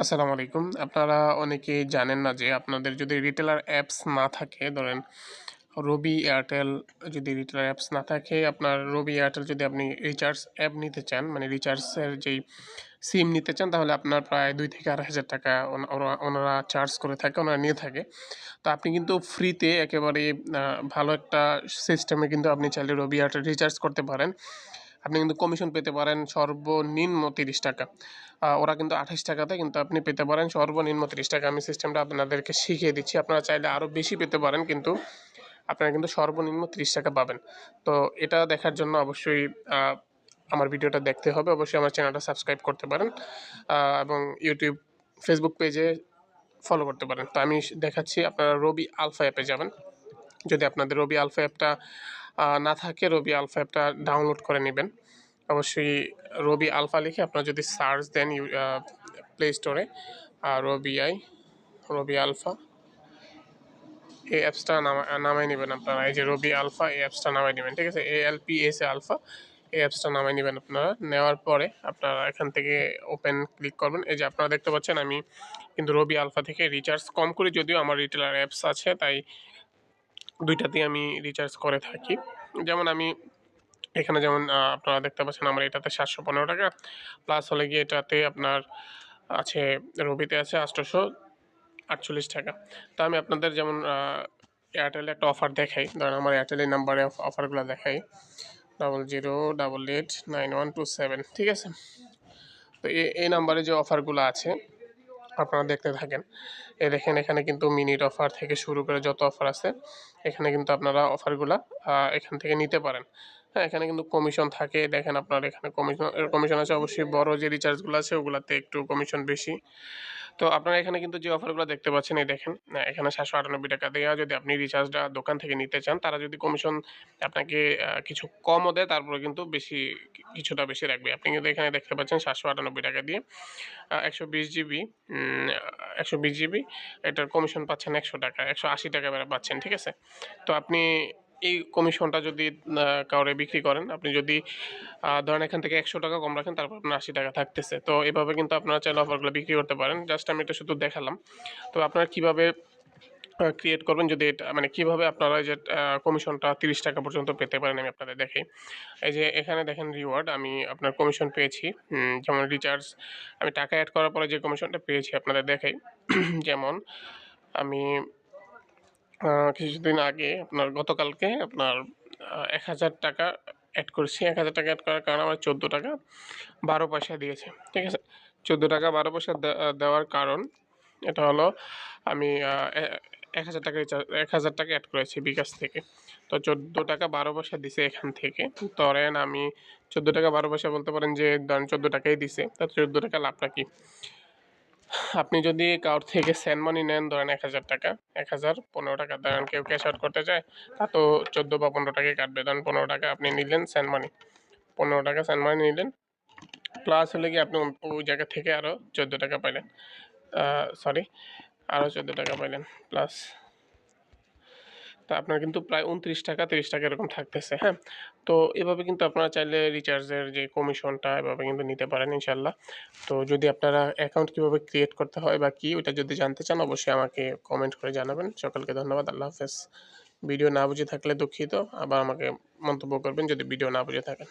আসসালামু আলাইকুম। আপনারা অনেকেই জানেন না যে আপনাদের যদি রিটেলার অ্যাপস না থাকে, ধরেন রবি এয়ারটেল যদি রিটেলার অ্যাপস না থাকে, আপনার রবি এয়ারটেল যদি আপনি রিচার্জ অ্যাপ নিতে চান মানে রিচার্জের যেই সিম নিতে চান, তাহলে আপনার প্রায় দুই থেকে আড়াই হাজার টাকা ওনারা চার্জ করে থাকে, ওনারা নিয়ে থাকে। তো আপনি কিন্তু ফ্রিতে একেবারে ভালো একটা সিস্টেমে কিন্তু আপনি চাইলে রবি এয়ারটেল রিচার্জ করতে পারেন। আপনি কিন্তু কমিশন পেতে পারেন সর্বনিম্ন তিরিশ টাকা। ওরা কিন্তু আঠাশ টাকাতে কিন্তু আপনি পেতে পারেন সর্বনিম্ন তিরিশ টাকা। আমি সিস্টেমটা আপনাদেরকে শিখিয়ে দিচ্ছি। আপনারা চাইলে আরও বেশি পেতে পারেন কিন্তু আপনারা কিন্তু সর্বনিম্ন তিরিশ টাকা পাবেন। তো এটা দেখার জন্য অবশ্যই আমার ভিডিওটা দেখতে হবে। অবশ্যই আমার চ্যানেলটা সাবস্ক্রাইব করতে পারেন এবং ইউটিউব ফেসবুক পেজে ফলো করতে পারেন। তো আমি দেখাচ্ছি, আপনারা রবি আলফা অ্যাপে যাবেন। যদি আপনাদের রবি আলফা অ্যাপটা না থাকে রবি আলফা অ্যাপটা ডাউনলোড করে নেবেন। অবশ্যই রবি আলফা লিখে আপনারা যদি সার্চ দেন প্লে স্টোরে রবি আই, রবি আলফা, এই অ্যাপসটা নামা, নামাই নেবেন আপনারা। এই যে রবি আলফা, এই অ্যাপসটা নামাই নেবেন, ঠিক আছে? A L P S A alpha, এই অ্যাপসটা নামাই নেবেন আপনারা। নেওয়ার পরে আপনারা এখান থেকে ওপেন ক্লিক করবেন। এই যে আপনারা দেখতে পাচ্ছেন, আমি কিন্তু রবি আলফা থেকে রিচার্জ কম করি, যদিও আমার রিটেলার অ্যাপস আছে, তাই দুইটাতেই আমি রিচার্জ করে থাকি। যেমন আমি এখানে যেমন আপনারা দেখতে পাচ্ছেন আমার এটাতে সাতশো পনেরো টাকা প্লাস হলে গিয়ে এটাতে আপনার আছে রবিতে আছে আটশোশো আটচল্লিশ টাকা। তো আমি আপনাদের যেমন এয়ারটেলে একটা অফার দেখাই। ধরেন আমার এয়ারটেলের নাম্বারে অফারগুলো দেখাই। Double zero double eight nine one two seven ঠিক আছে? তো এই এই নাম্বারে যে অফারগুলো আছে আপনারা দেখতে থাকেন। এ দেখেন, এখানে কিন্তু মিনিট অফার থেকে শুরু করে যত অফার আছে, এখানে কিন্তু আপনারা অফারগুলা এখান থেকে নিতে পারেন। হ্যাঁ এখানে কিন্তু কমিশন থাকে। দেখেন আপনার এখানে কমিশন কমিশন আছে অবশ্যই। বড় যে রিচার্জগুলো আছে, ওগুলাতে একটু কমিশন বেশি। তো আপনারা এখানে কিন্তু যে অফারগুলো দেখতে পাচ্ছেন, এই দেখেন এখানে সাতশো আটানব্বই টাকা দেওয়া যদি আপনি রিচার্জটা দোকান থেকে নিতে চান, তারা যদি কমিশন আপনাকে কিছু কমও দেয় তারপরে কিন্তু বেশি কিছুটা বেশি রাখবে। আপনি কিন্তু এখানে দেখতে পাচ্ছেন সাতশো আটানব্বই টাকা দিয়ে একশো বিশ জিবি একশো বিশ জিবি এটার কমিশন পাচ্ছেন একশো টাকা, একশো আশি টাকা পাচ্ছেন, ঠিক আছে? তো আপনি এই কমিশনটা যদি কাউরে বিক্রি করেন, আপনি যদি ধরেন এখান থেকে একশো টাকা কম রাখেন, তারপর আপনার আশি টাকা থাকতেছে। তো এভাবে কিন্তু আপনারা চাইলে অফারগুলো বিক্রি করতে পারেন। জাস্ট আমি এটা শুধু দেখালাম। তো আপনারা কীভাবে ক্রিয়েট করবেন যদি এটা মানে কীভাবে আপনারা এই যে কমিশনটা তিরিশ টাকা পর্যন্ত পেতে পারেন আমি আপনাদের দেখাই। এই যে এখানে দেখেন রিওয়ার্ড আমি আপনার কমিশন পেয়েছি। যেমন রিচার্জ আমি টাকা অ্যাড করার পরে যে কমিশনটা পেয়েছি আপনাদের দেখাই। যেমন, আমি কিছুদিন আগে আপনার গতকালকে আপনার এক হাজার টাকা অ্যাড করেছি। এক হাজার টাকা অ্যাড করার কারণে আমার চোদ্দ টাকা বারো পয়সা দিয়েছে। ঠিক আছে? চোদ্দ টাকা বারো পয়সা দেওয়ার কারণ এটা হলো আমি এক হাজার টাকা রিচার্জ এক হাজার টাকা অ্যাড করেছি বিকাশ থেকে। তো চোদ্দ টাকা বারো পয়সা দিছে এখান থেকে। ধরেন আমি চোদ্দ টাকা বারো পয়সা বলতে পারেন যে, ধরেন চোদ্দ টাকাই দিছে। তা চোদ্দ টাকা লাভটা কি? আপনি যদি কারোর থেকে সেন্ড মানি নেন, ধরেন এক হাজার টাকা, এক হাজার, পনেরো টাকা, ধরেন কেউ ক্যাশ আউট করতে চায়, তা তো চোদ্দ বা পনেরো টাকায় কাটবে। ধরেন পনেরো টাকা আপনি নিলেন সেন্ড মানি পনেরো টাকা সেন্ড মানি নিলেন প্লাস হলে কি আপনি ওই জায়গা থেকে আরও চোদ্দ টাকা পাইলেন সরি আরও চোদ্দ টাকা পাইলেন প্লাস তা আপনার কিন্তু প্রায় উনত্রিশ টাকা, তিরিশ টাকা এরকম থাকতেছে হ্যাঁ? তো এভাবে কিন্তু আপনারা চাইলে রিচার্জের যে কমিশনটা এভাবে কিন্তু নিতে পারেন ইনশাল্লাহ তো যদি আপনারা অ্যাকাউন্ট কীভাবে ক্রিয়েট করতে হয় বা কী, ওইটা যদি জানতে চান, অবশ্যই আমাকে কমেন্ট করে জানাবেন। সকলকে ধন্যবাদ, আল্লাহ হাফেজ। ভিডিও না বুঝে থাকলে দুঃখিত। আবার আমাকে মন্তব্য করবেন যদি ভিডিও না বুঝে থাকেন।